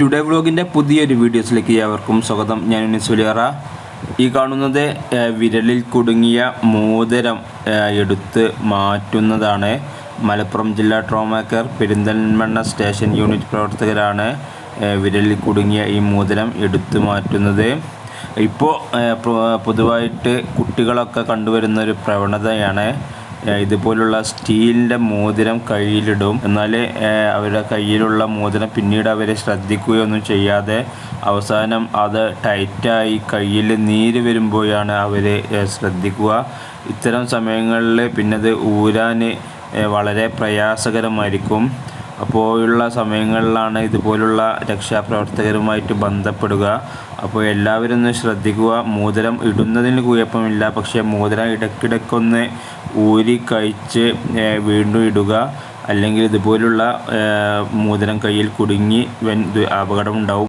Today വ്ലോഗിന്റെ പുതിയൊരു വീഡിയോസിലേക്ക് ഏവർക്കും സ്വാഗതം. ഞാൻ നിസുലിയറ ഈ കാണുന്നത് വിരലിൽ കുടുങ്ങിയ മോതിരം എടുത്ത് മാറ്റുന്നതാണ് മലപ്പുറം ജില്ലാ trauma care Perinthalmanna station unit പ്രവർത്തകരാണ് വിരലിൽ കുടുങ്ങിയ ഈ മോതിരം എടുത്തു മാറ്റുന്നത്. ഇപ്പോൾ പൊതുവായിട്ട് കുട്ടികളൊക്കെ കണ്ടുവരുന്ന ഒരു പ്രവണതയാണ് ഇതുപോലുള്ള സ്റ്റീലിന്റെ മോതിരം കയ്യിലിടും. എന്നാൽ അവരുടെ കയ്യിലുള്ള മോതിരം പിന്നീട് അവരെ ശ്രദ്ധിക്കുകയൊന്നും ചെയ്യാതെ അവസാനം അത് ടൈറ്റായി കയ്യിൽ നീര് വരുമ്പോഴാണ് അവരെ ശ്രദ്ധിക്കുക. ഇത്തരം സമയങ്ങളിൽ പിന്നത് ഊരാൻ വളരെ പ്രയാസകരമായിരിക്കും. അപ്പോഴുള്ള സമയങ്ങളിലാണ് ഇതുപോലുള്ള രക്ഷാപ്രവർത്തകരുമായിട്ട് ബന്ധപ്പെടുക. അപ്പോൾ എല്ലാവരും ഒന്ന് ശ്രദ്ധിക്കുക. മോതിരം ഇടുന്നതിന് കുഴപ്പമില്ല. പക്ഷേ മോതിരം ഇടയ്ക്കിടയ്ക്കൊന്ന് ഊരി കഴിച്ച് വീണ്ടും ഇടുക. അല്ലെങ്കിൽ ഇതുപോലുള്ള മോതിരം കയ്യിൽ കുടുങ്ങി അപകടമുണ്ടാവും.